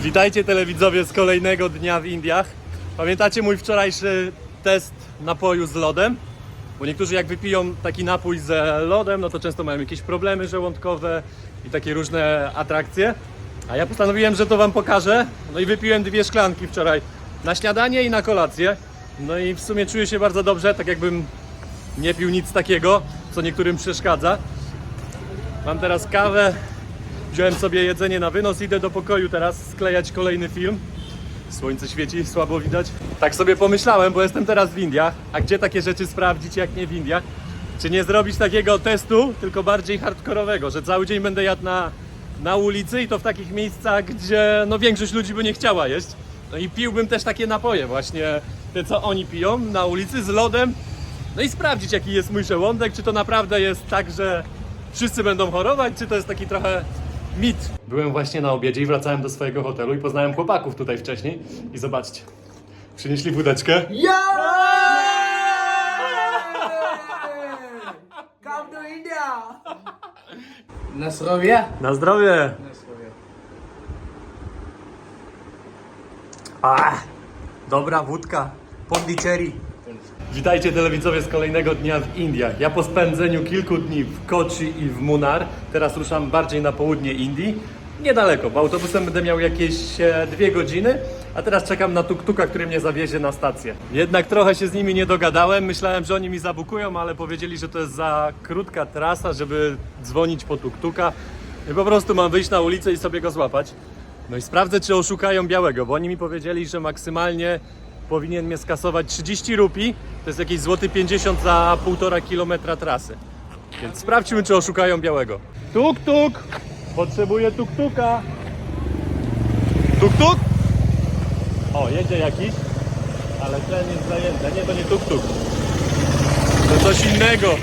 Witajcie telewidzowie z kolejnego dnia w Indiach. Pamiętacie mój wczorajszy test napoju z lodem? Bo niektórzy jak wypiją taki napój z lodem, no to często mają jakieś problemy żołądkowe i takie różne atrakcje. A ja postanowiłem, że to wam pokażę. No i wypiłem dwie szklanki wczoraj na śniadanie i na kolację. No i w sumie czuję się bardzo dobrze, tak jakbym nie pił nic takiego, co niektórym przeszkadza. Mam teraz kawę, wziąłem sobie jedzenie na wynos, idę do pokoju teraz sklejać kolejny film. Słońce świeci, słabo widać. Tak sobie pomyślałem, bo jestem teraz w Indiach, a gdzie takie rzeczy sprawdzić jak nie w Indiach? Czy nie zrobić takiego testu, tylko bardziej hardkorowego, że cały dzień będę jadł na, na ulicy i to w takich miejscach, gdzie no, większość ludzi by nie chciała jeść. No i piłbym też takie napoje właśnie, te co oni piją na ulicy z lodem. No i sprawdzić jaki jest mój żołądek, czy to naprawdę jest tak, że wszyscy będą chorować, czy to jest taki trochę mit. Byłem właśnie na obiedzie i wracałem do swojego hotelu i poznałem chłopaków tutaj wcześniej i zobaczcie, przynieśli wódeczkę. Come to India. Na zdrowie. Na zdrowie! A, dobra wódka, Pondicherry. Witajcie telewidzowie z kolejnego dnia w Indiach. Ja po spędzeniu kilku dni w Kochi i w Munar, teraz ruszam bardziej na południe Indii. Niedaleko, bo autobusem będę miał jakieś e, dwie godziny, a teraz czekam na tuk-tuka, który mnie zawiezie na stację. Jednak trochę się z nimi nie dogadałem, myślałem, że oni mi zabukują, ale powiedzieli, że to jest za krótka trasa, żeby dzwonić po tuk-tuka. I po prostu mam wyjść na ulicę i sobie go złapać. No i sprawdzę, czy oszukają białego, bo oni mi powiedzieli, że maksymalnie powinien mnie skasować 30 rupi, to jest jakieś złoty 50 za półtora kilometra trasy. Więc sprawdźmy, czy oszukają białego. Tuk, tuk! Potrzebuję tuk, tuka! Tuk, tuk! O, jedzie jakiś, ale ten jest zajęty. Nie, to nie tuk, tuk. To coś innego.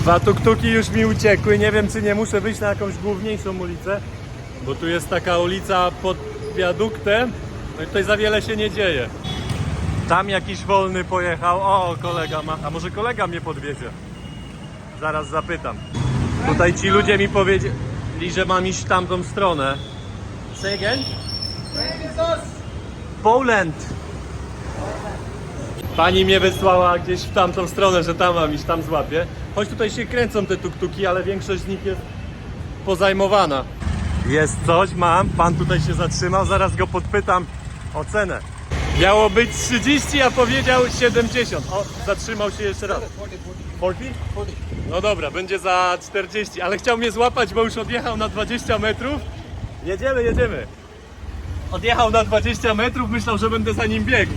Dwa tuk-tuki już mi uciekły. Nie wiem, czy nie muszę wyjść na jakąś główniejszą ulicę, bo tu jest taka ulica pod wiaduktem. No i tutaj za wiele się nie dzieje. Tam jakiś wolny pojechał. O, kolega ma. A może kolega mnie podwiezie? Zaraz zapytam. Tutaj ci ludzie mi powiedzieli, że mam iść w tamtą stronę. Say again? Poland. Pani mnie wysłała gdzieś w tamtą stronę, że tam mam iść, tam złapię. Choć tutaj się kręcą te tuktuki, ale większość z nich jest pozajmowana. Jest coś, mam. Pan tutaj się zatrzymał, zaraz go podpytam o cenę. Miało być 30, a powiedział 70. O, zatrzymał się jeszcze raz. 40? No dobra, będzie za 40, ale chciał mnie złapać, bo już odjechał na 20 metrów. Jedziemy, jedziemy. Odjechał na 20 metrów, myślał, że będę za nim biegł.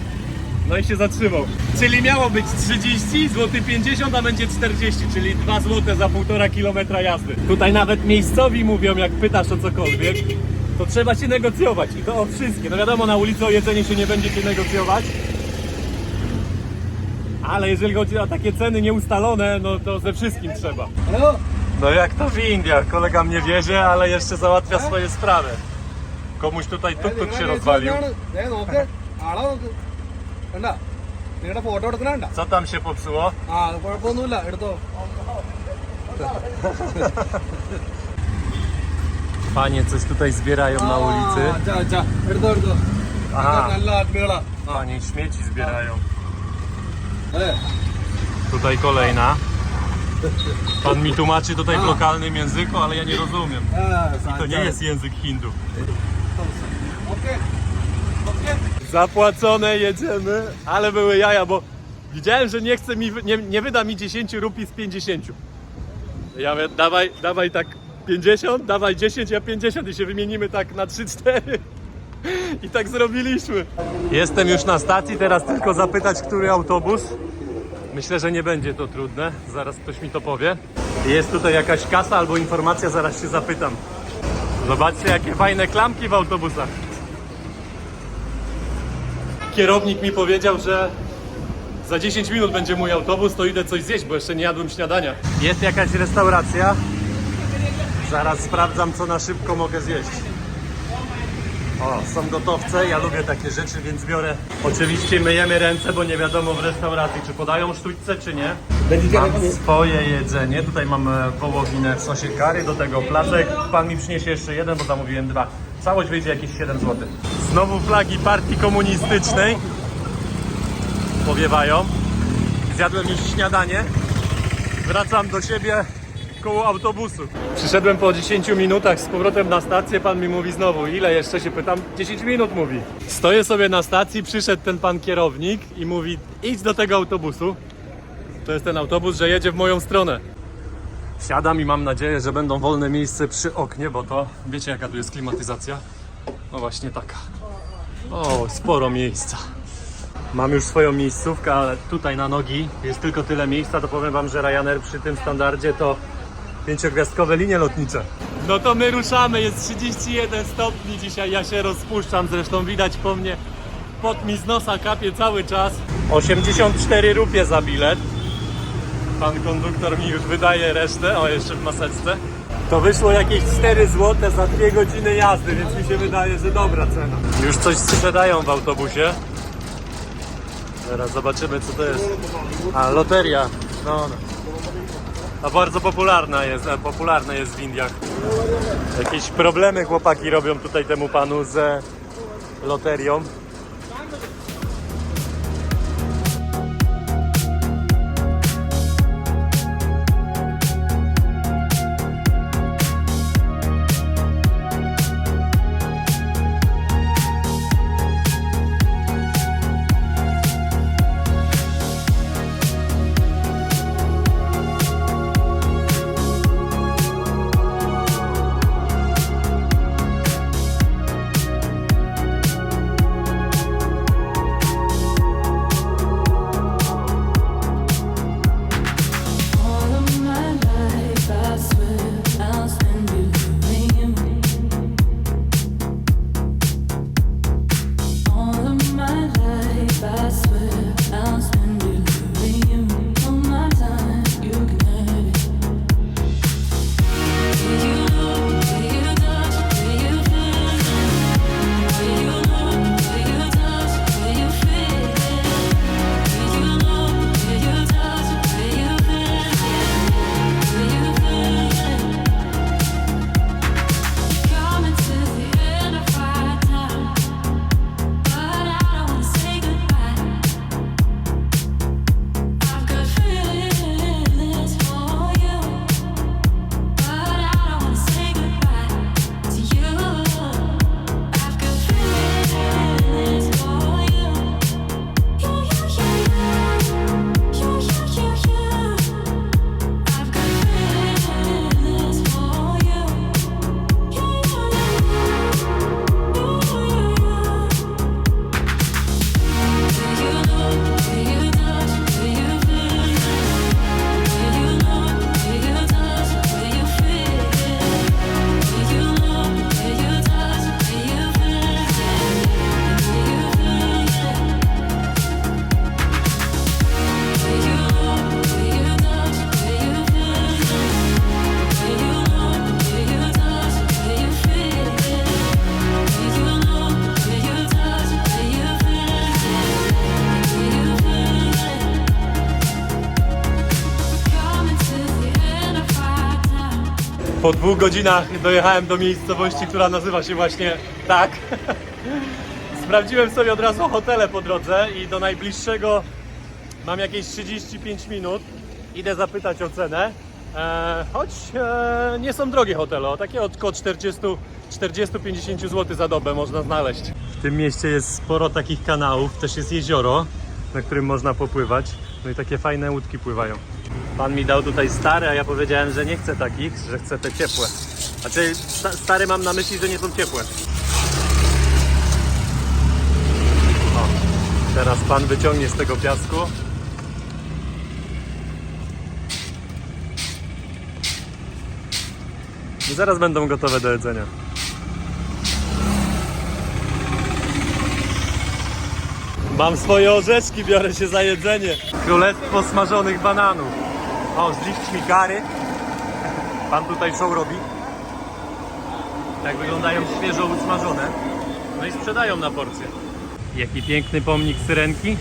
No i się zatrzymał. Czyli miało być 30, złoty 50, a będzie 40, czyli 2 złote za półtora kilometra jazdy. Tutaj nawet miejscowi mówią, jak pytasz o cokolwiek, to trzeba się negocjować i to o wszystkie. No wiadomo, na ulicy o jedzenie się nie będzie się negocjować. Ale jeżeli chodzi o takie ceny nieustalone, no to ze wszystkim trzeba. Hello. No jak to w Indiach, kolega mnie wiezie, ale jeszcze załatwia swoje sprawy. Komuś tutaj tuk-tuk się rozwalił. ദേ നോക്ക് ആളെ നോക്ക് കണ്ട നിങ്ങളുടെ ഫോട്ടോ എടുക്കണ കണ്ട Co tam się popsuło? ആ അത് കുഴപ്പമൊന്നുമില്ല എടുത്തോ Panie coś tutaj zbierają na ulicy. Aha, panie śmieci zbierają. Tutaj kolejna. Pan mi tłumaczy tutaj w lokalnym języku, ale ja nie rozumiem. I to nie jest język Hindu. Zapłacone, jedziemy, ale były jaja, bo widziałem, że nie chce mi, nie, nie wyda mi 10 rupii z 50. Ja mówię, dawaj, dawaj tak 50, dawaj 10, ja 50 i się wymienimy tak na 3-4. I tak zrobiliśmy. Jestem już na stacji, teraz tylko zapytać, który autobus. Myślę, że nie będzie to trudne. Zaraz ktoś mi to powie. Jest tutaj jakaś kasa albo informacja, zaraz się zapytam. Zobaczcie, jakie fajne klamki w autobusach. Kierownik mi powiedział, że za 10 minut będzie mój autobus, to idę coś zjeść, bo jeszcze nie jadłem śniadania. Jest jakaś restauracja. Zaraz sprawdzam, co na szybko mogę zjeść. O, są gotowce, ja lubię takie rzeczy, więc biorę. Oczywiście myjemy ręce, bo nie wiadomo w restauracji, czy podają sztućce, czy nie. Mam swoje jedzenie. Tutaj mamy wołowinę w sosie kary, do tego placek. Pan mi przyniesie jeszcze jeden, bo zamówiłem dwa. Całość wyjdzie jakieś 7 zł. Znowu flagi partii komunistycznej powiewają. Zjadłem już śniadanie. Wracam do siebie koło autobusu. Przyszedłem po 10 minutach z powrotem na stację. Pan mi mówi znowu, ile jeszcze się pytam? 10 minut mówi. Stoję sobie na stacji, przyszedł ten pan kierownik i mówi: idź do tego autobusu. To jest ten autobus, że jedzie w moją stronę. Siadam i mam nadzieję, że będą wolne miejsce przy oknie, bo to wiecie jaka tu jest klimatyzacja? No właśnie taka. O, sporo miejsca. Mam już swoją miejscówkę, ale tutaj na nogi jest tylko tyle miejsca, to powiem wam, że Ryanair przy tym standardzie to pięciogwiazdkowe linie lotnicze. No to my ruszamy, jest 31 stopni dzisiaj, ja się rozpuszczam, zresztą widać po mnie, pot mi z nosa kapie cały czas. 84 rupie za bilet. Pan konduktor mi już wydaje resztę, o jeszcze w maseczce. To wyszło jakieś 4 zł za 2 godziny jazdy, więc mi się wydaje, że dobra cena. Już coś sprzedają w autobusie. Teraz zobaczymy co to jest. A, loteria. No, no. A bardzo popularna jest, e, popularna jest w Indiach. Jakieś problemy chłopaki robią tutaj temu panu z loterią. Po dwóch godzinach dojechałem do miejscowości, która nazywa się właśnie tak. Sprawdziłem sobie od razu hotele po drodze i do najbliższego mam jakieś 35 minut. Idę zapytać o cenę. E, choć e, nie są drogie hotele, takie około 40-50 zł za dobę można znaleźć. W tym mieście jest sporo takich kanałów, też jest jezioro, na którym można popływać. No i takie fajne łódki pływają. Pan mi dał tutaj stare, a ja powiedziałem, że nie chcę takich, że chcę te ciepłe. Znaczy sta- stare mam na myśli, że nie są ciepłe. O, teraz pan wyciągnie z tego piasku. I zaraz będą gotowe do jedzenia. Mam swoje orzeszki, biorę się za jedzenie. Królestwo smażonych bananów. O, z liśćmi kary. Pan tutaj show robi. Tak wyglądają świeżo usmażone. No i sprzedają na porcję. Jaki piękny pomnik syrenki.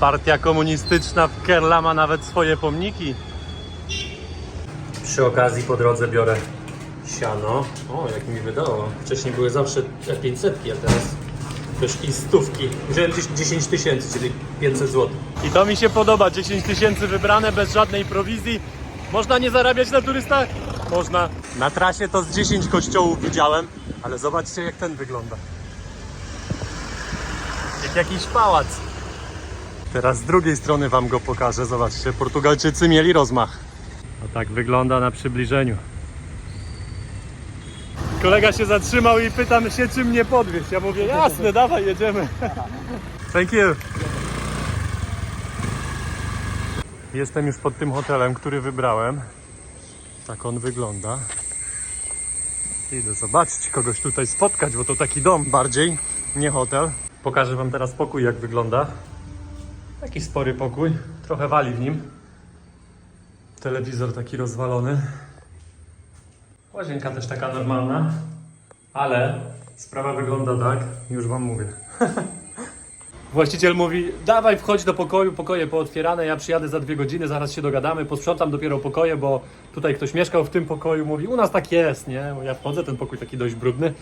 Partia komunistyczna w Kerla ma nawet swoje pomniki. Przy okazji po drodze biorę Siano. O, jak mi wydało. Wcześniej były zawsze te 500, a teraz też i stówki. Wziąłem 10 tysięcy, czyli 500 zł. I to mi się podoba. 10 tysięcy wybrane bez żadnej prowizji. Można nie zarabiać na turystach? Można. Na trasie to z 10 kościołów widziałem, ale zobaczcie jak ten wygląda. Jak jakiś pałac. Teraz z drugiej strony wam go pokażę. Zobaczcie, Portugalczycy mieli rozmach. A tak wygląda na przybliżeniu. Kolega się zatrzymał i pytam się, czy mnie podwieźć. Ja mówię, jasne, dawaj, jedziemy. Thank you. Jestem już pod tym hotelem, który wybrałem. Tak on wygląda. Idę zobaczyć, kogoś tutaj spotkać, bo to taki dom bardziej, nie hotel. Pokażę wam teraz pokój, jak wygląda. Taki spory pokój, trochę wali w nim. Telewizor taki rozwalony. Łazienka też taka normalna, ale sprawa wygląda tak, już wam mówię. Właściciel mówi, dawaj wchodź do pokoju, pokoje pootwierane, ja przyjadę za dwie godziny, zaraz się dogadamy, posprzątam dopiero pokoje, bo tutaj ktoś mieszkał w tym pokoju, mówi, u nas tak jest, nie? Ja wchodzę, ten pokój taki dość brudny.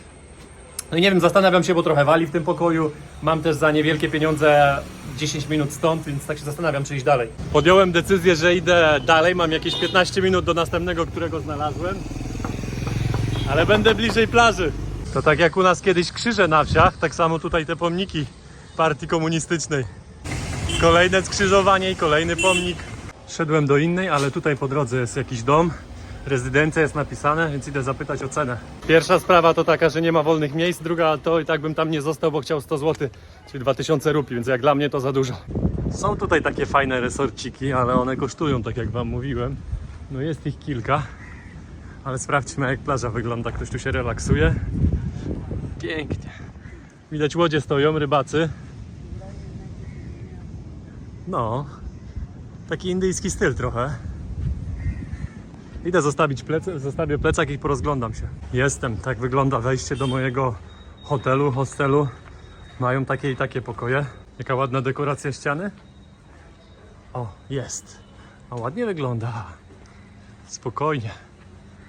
No i nie wiem, zastanawiam się, bo trochę wali w tym pokoju. Mam też za niewielkie pieniądze 10 minut stąd, więc tak się zastanawiam, czy iść dalej. Podjąłem decyzję, że idę dalej. Mam jakieś 15 minut do następnego, którego znalazłem. Ale będę bliżej plaży. To tak jak u nas kiedyś krzyże na wsiach, tak samo tutaj te pomniki partii komunistycznej. Kolejne skrzyżowanie i kolejny pomnik. Szedłem do innej, ale tutaj po drodze jest jakiś dom. Rezydencja jest napisane, więc idę zapytać o cenę. Pierwsza sprawa to taka, że nie ma wolnych miejsc, druga to i tak bym tam nie został, bo chciał 100 zł, czyli 2000 rupii, więc jak dla mnie to za dużo. Są tutaj takie fajne resorciki, ale one kosztują, tak jak wam mówiłem. No jest ich kilka, ale sprawdźmy jak plaża wygląda. Ktoś tu się relaksuje. Pięknie. Widać łodzie stoją, rybacy. No, taki indyjski styl trochę. Idę zostawić plece, zostawię plecak i porozglądam się. Jestem, tak wygląda wejście do mojego hotelu, hostelu. Mają takie i takie pokoje. Jaka ładna dekoracja ściany. O, jest. A ładnie wygląda. Spokojnie.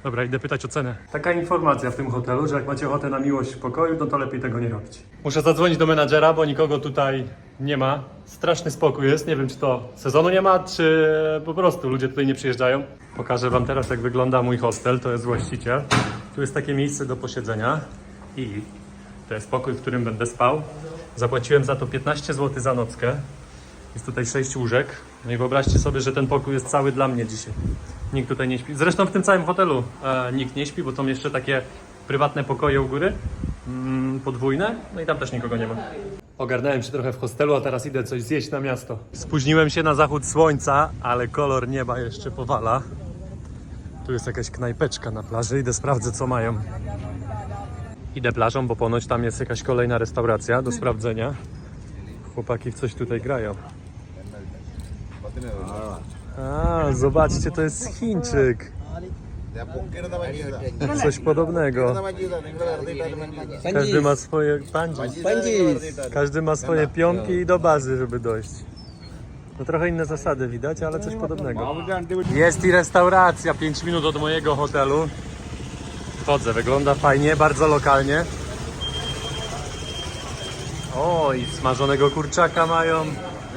Dobra, idę pytać o cenę. Taka informacja w tym hotelu, że jak macie ochotę na miłość w pokoju, no to lepiej tego nie robić. Muszę zadzwonić do menadżera, bo nikogo tutaj nie ma. Straszny spokój jest. Nie wiem, czy to sezonu nie ma, czy po prostu ludzie tutaj nie przyjeżdżają. Pokażę Wam teraz, jak wygląda mój hostel. To jest właściciel. Tu jest takie miejsce do posiedzenia i to jest pokój, w którym będę spał. Zapłaciłem za to 15 zł za nockę. Jest tutaj 6 łóżek. No i wyobraźcie sobie, że ten pokój jest cały dla mnie dzisiaj. Nikt tutaj nie śpi. Zresztą w tym całym hotelu e, nikt nie śpi, bo są jeszcze takie prywatne pokoje u góry, mm, podwójne, no i tam też nikogo nie ma. Ogarnąłem się trochę w hostelu, a teraz idę coś zjeść na miasto. Spóźniłem się na zachód słońca, ale kolor nieba jeszcze powala. Tu jest jakaś knajpeczka na plaży, idę sprawdzę co mają. Idę plażą, bo ponoć tam jest jakaś kolejna restauracja do sprawdzenia. Chłopaki w coś tutaj grają. A, zobaczcie, to jest Chińczyk. Coś podobnego. Każdy ma swoje bungee. Każdy ma swoje pionki i do bazy, żeby dojść. No trochę inne zasady widać, ale coś podobnego. Jest i restauracja, 5 minut od mojego hotelu. Wchodzę, wygląda fajnie, bardzo lokalnie. O, i smażonego kurczaka mają.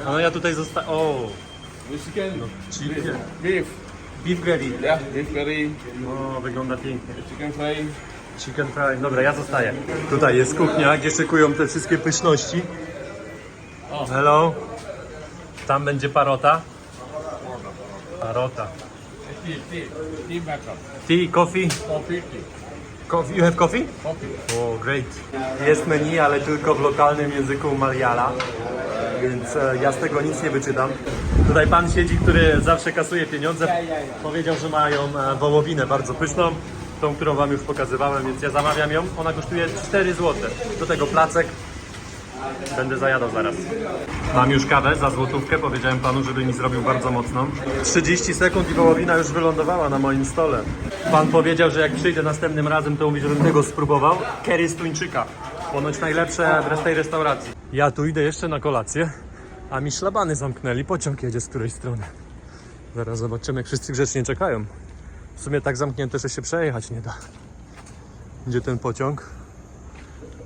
No ja tutaj zosta... O, Chicken, chicken. beef, Beef gravy. yeah, beef curry, O, wygląda pięknie. chicken fry. Chicken fry. Dobra, ja zostaję. Tutaj jest kuchnia, gdzie szykują te wszystkie pyszności. Hello. Tam będzie parota. Parota. Tea backup, Tea, coffee. coffee, tea, coffee. You have coffee? coffee. O, great. Jest menu, ale tylko w lokalnym języku Mariala, więc e, ja z tego nic nie wyczytam. Tutaj pan siedzi, który zawsze kasuje pieniądze. Powiedział, że mają e, wołowinę bardzo pyszną, tą, którą wam już pokazywałem, więc ja zamawiam ją. Ona kosztuje 4 zł. Do tego placek. Będę zajadał zaraz. Mam już kawę za złotówkę, powiedziałem panu, żeby mi zrobił bardzo mocną. 30 sekund i wołowina już wylądowała na moim stole. Pan powiedział, że jak przyjdę następnym razem, to mówi, żebym tego spróbował. Curry z tuńczyka. Ponoć najlepsze w tej restauracji. Ja tu idę jeszcze na kolację, a mi szlabany zamknęli. Pociąg jedzie z której strony. Zaraz zobaczymy, jak wszyscy grzecznie czekają. W sumie tak zamknięte, że się przejechać nie da. Gdzie ten pociąg?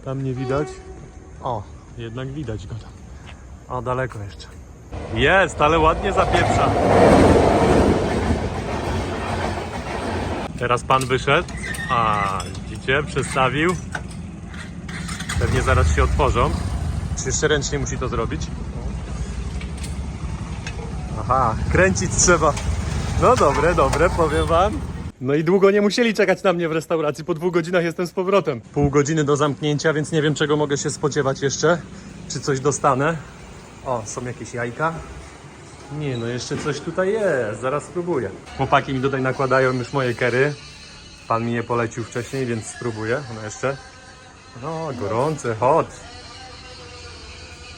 Tam nie widać. O, jednak widać go tam. O, daleko jeszcze. Jest, ale ładnie zapieprza. Teraz pan wyszedł. A, widzicie, przestawił. Pewnie zaraz się otworzą. Czy jeszcze ręcznie musi to zrobić? Aha, kręcić trzeba. No dobre, dobre, powiem wam. No i długo nie musieli czekać na mnie w restauracji. Po dwóch godzinach jestem z powrotem. Pół godziny do zamknięcia, więc nie wiem czego mogę się spodziewać jeszcze. Czy coś dostanę. O, są jakieś jajka. Nie, no jeszcze coś tutaj jest. Zaraz spróbuję. Chłopaki mi tutaj nakładają już moje kery. Pan mi je polecił wcześniej, więc spróbuję. No jeszcze. No, gorące, hot.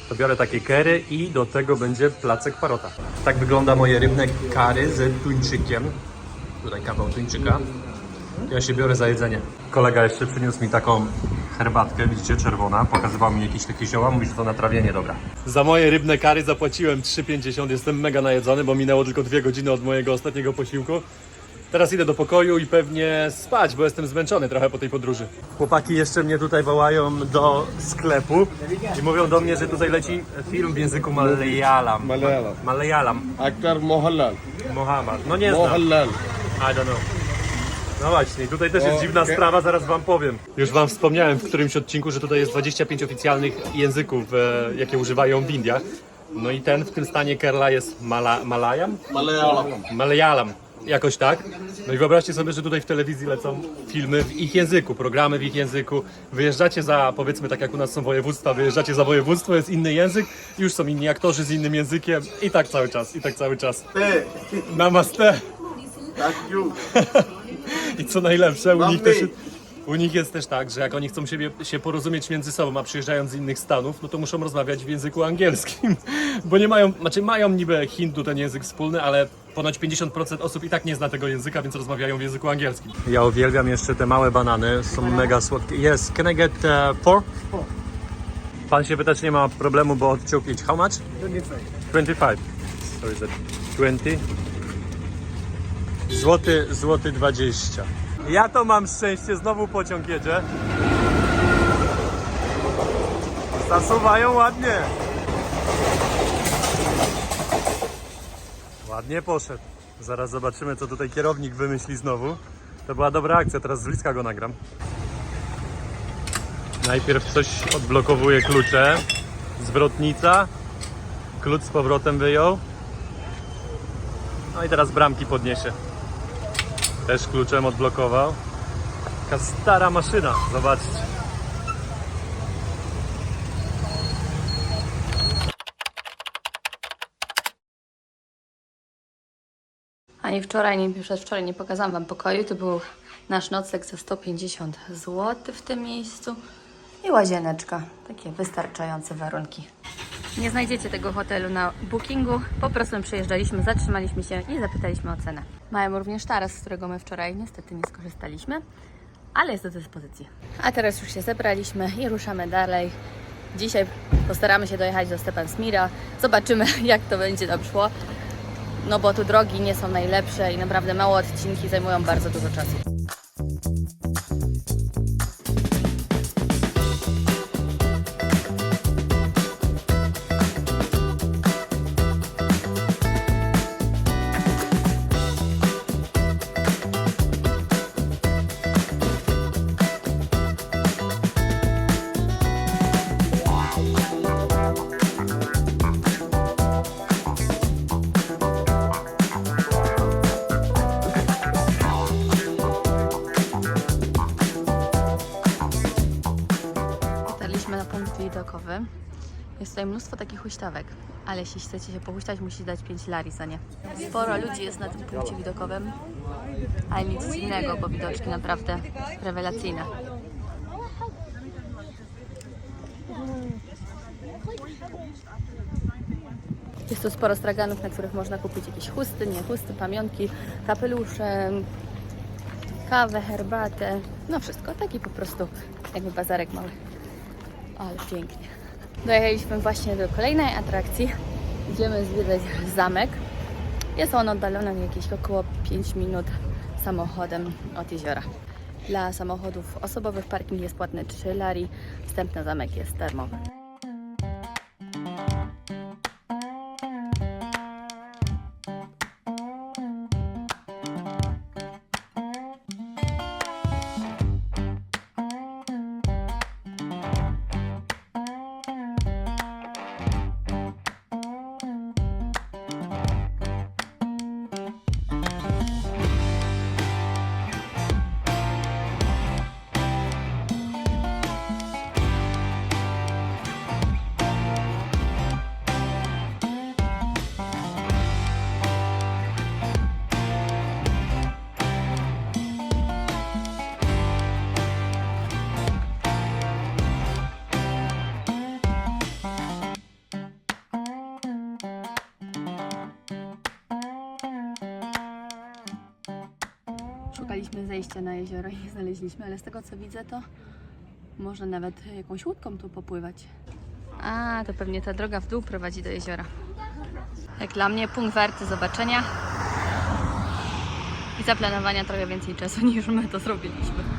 To biorę takie kery i do tego będzie placek parota. Tak wygląda moje rybne kary z tuńczykiem. Tutaj kawał tuńczyka. Ja się biorę za jedzenie. Kolega jeszcze przyniósł mi taką herbatkę, widzicie, czerwona. Pokazywał mi jakieś takie zioła, mówi, że to na trawienie dobra. Za moje rybne kary zapłaciłem 3,50. Jestem mega najedzony, bo minęło tylko dwie godziny od mojego ostatniego posiłku. Teraz idę do pokoju i pewnie spać, bo jestem zmęczony trochę po tej podróży. Chłopaki jeszcze mnie tutaj wołają do sklepu i mówią do mnie, że tutaj leci film w języku malayalam. Malayalam. Malayalam. Aktor Mohanlal. Mohammad. No nie znam. Mohanlal. I don't know. No właśnie, tutaj też jest dziwna sprawa, zaraz wam powiem. Już wam wspomniałem w którymś odcinku, że tutaj jest 25 oficjalnych języków, e, jakie używają w Indiach. No i ten w tym stanie Kerala jest Mala, Malayam? Malayalam. Malayalam. Jakoś tak. No i wyobraźcie sobie, że tutaj w telewizji lecą filmy w ich języku, programy w ich języku. Wyjeżdżacie za, powiedzmy tak jak u nas są województwa, wyjeżdżacie za województwo, jest inny język, już są inni aktorzy z innym językiem i tak cały czas, i tak cały czas. Namaste. Thank you. I co najlepsze, u nich, też, u nich jest też tak, że jak oni chcą siebie, się porozumieć między sobą, a przyjeżdżają z innych stanów, no to muszą rozmawiać w języku angielskim. Bo nie mają, znaczy mają niby Hindu ten język wspólny, ale ponoć 50% osób i tak nie zna tego języka, więc rozmawiają w języku angielskim. Ja uwielbiam jeszcze te małe banany, są mega słodkie. Yes, can I get uh, four? Pan się pyta, czy nie ma problemu, bo odciął pięć. How much? 25. So is it 20? Złoty, złoty 20. Ja to mam szczęście, znowu pociąg jedzie. Zasuwają ładnie. Ładnie poszedł. Zaraz zobaczymy, co tutaj kierownik wymyśli znowu. To była dobra akcja, teraz z bliska go nagram. Najpierw coś odblokowuje klucze. Zwrotnica. Klucz z powrotem wyjął. No i teraz bramki podniesie. Też kluczem odblokował. Taka stara maszyna, zobaczcie. Ani wczoraj, ani przedwczoraj nie pokazałam Wam pokoju. To był nasz nocleg za 150 zł w tym miejscu. I łazieneczka. Takie wystarczające warunki. Nie znajdziecie tego hotelu na bookingu. Po prostu przyjeżdżaliśmy, zatrzymaliśmy się i zapytaliśmy o cenę. Mają również taras, z którego my wczoraj niestety nie skorzystaliśmy, ale jest do dyspozycji. A teraz już się zebraliśmy i ruszamy dalej. Dzisiaj postaramy się dojechać do Stepan Smira. Zobaczymy, jak to będzie nam szło. No bo tu drogi nie są najlepsze i naprawdę małe odcinki zajmują bardzo dużo czasu. Huśtawek, ale jeśli chcecie się pohuśtać, musicie dać 5 lari za nie. Sporo ludzi jest na tym punkcie widokowym, ale nic dziwnego, bo widoczki naprawdę rewelacyjne. Jest tu sporo straganów, na których można kupić jakieś chusty, nie chusty, pamiątki, kapelusze, kawę, herbatę, no wszystko, taki po prostu jakby bazarek mały. Ale pięknie. Dojechaliśmy właśnie do kolejnej atrakcji. Idziemy zwiedzać zamek. Jest on oddalony jakieś około 5 minut samochodem od jeziora. Dla samochodów osobowych parking jest płatny 3 lari, wstęp na zamek jest darmowy. Na jezioro i nie znaleźliśmy, ale z tego co widzę, to może nawet jakąś łódką tu popływać. A, to pewnie ta droga w dół prowadzi do jeziora. Jak dla mnie punkt warty zobaczenia i zaplanowania trochę więcej czasu niż my to zrobiliśmy.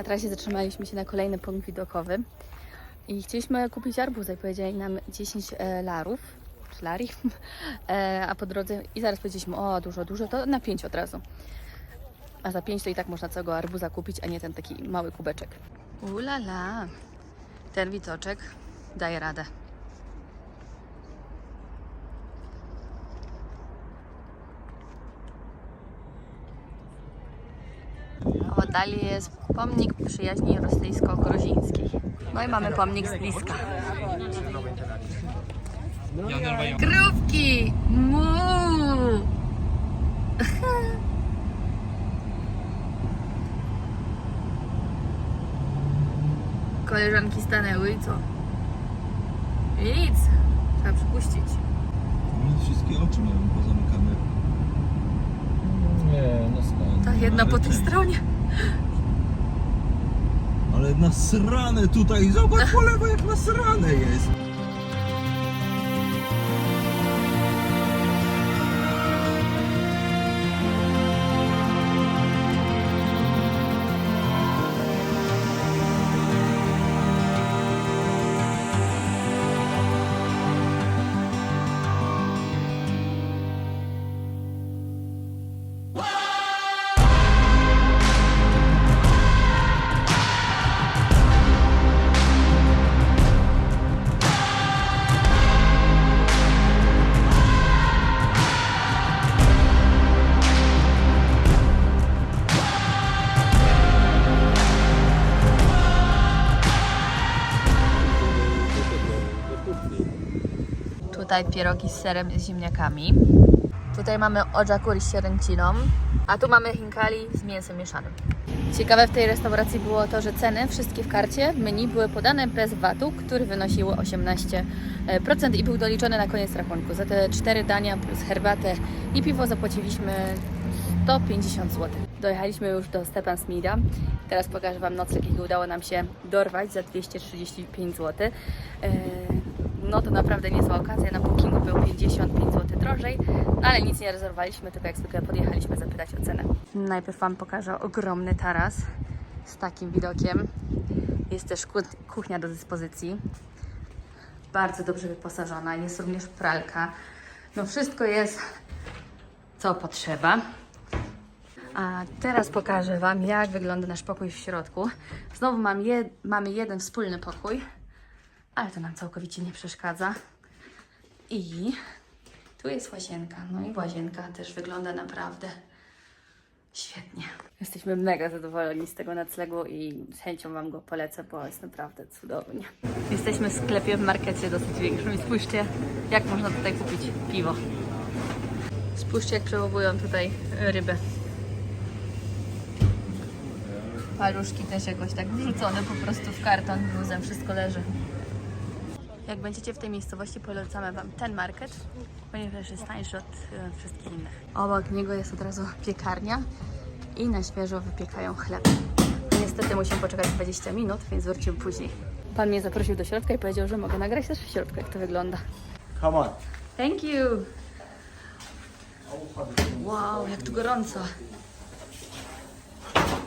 Na trasie zatrzymaliśmy się na kolejny punkt widokowy i chcieliśmy kupić arbuzę i powiedzieli nam 10 e, larów, czy lari, e, a po drodze i zaraz powiedzieliśmy, o dużo, dużo, to na 5 od razu. A za 5 to i tak można całego arbuza kupić, a nie ten taki mały kubeczek. Ulala, ten widoczek daje radę. Oddali jest pomnik przyjaźni rosyjsko-gruzińskiej. No i mamy pomnik z bliska. Krówki! Mu! Koleżanki stanęły i co? Nic! Trzeba przypuścić. Wszystkie oczy miałem pozamykane. Nie, no skąd? Ta jedna po tej stronie. Ale nasrane tutaj, zobacz po lewo jak nasrane jest. Tutaj pierogi z serem i z ziemniakami. Tutaj mamy ojakuri z sieręciną, a tu mamy hinkali z mięsem mieszanym. Ciekawe w tej restauracji było to, że ceny wszystkie w karcie w menu były podane bez VAT-u, który wynosił 18% i był doliczony na koniec rachunku. Za te cztery dania plus herbatę i piwo zapłaciliśmy 150 zł. Dojechaliśmy już do Stepan Smida. Teraz pokażę Wam nocleg, jaki udało nam się dorwać za 235 zł. No to naprawdę niezła okazja. Na bookingu był 55 zł drożej, no ale nic nie rezerwowaliśmy, tylko jak zwykle podjechaliśmy zapytać o cenę. Najpierw Wam pokażę ogromny taras z takim widokiem. Jest też ku- kuchnia do dyspozycji. Bardzo dobrze wyposażona. Jest również pralka. No wszystko jest, co potrzeba. A teraz pokażę Wam, jak wygląda nasz pokój w środku. Znowu mam je, mamy jeden wspólny pokój, ale to nam całkowicie nie przeszkadza. I tu jest łazienka. No i łazienka też wygląda naprawdę świetnie. Jesteśmy mega zadowoleni z tego noclegu i z chęcią Wam go polecę, bo jest naprawdę cudownie. Jesteśmy w sklepie, w markecie dosyć większym i spójrzcie, jak można tutaj kupić piwo. Spójrzcie, jak przechowują tutaj rybę. Paluszki też jakoś tak wrzucone po prostu w karton, luzem, wszystko leży. Jak będziecie w tej miejscowości, polecamy Wam ten market, ponieważ jest tańszy od e, wszystkich innych. Obok niego jest od razu piekarnia i na świeżo wypiekają chleb. Niestety musimy poczekać 20 minut, więc wrócimy później. Pan mnie zaprosił do środka i powiedział, że mogę nagrać też w środku, jak to wygląda. Come on. Thank you! Wow, jak tu gorąco!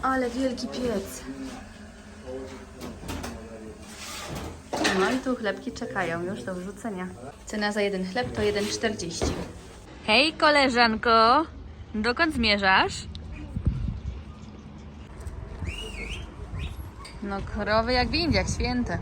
Ale wielki piec! No i tu chlebki czekają już do wrzucenia. Cena za jeden chleb to 1,40. Hej koleżanko! Dokąd zmierzasz? No krowy jak w Indiach, święte.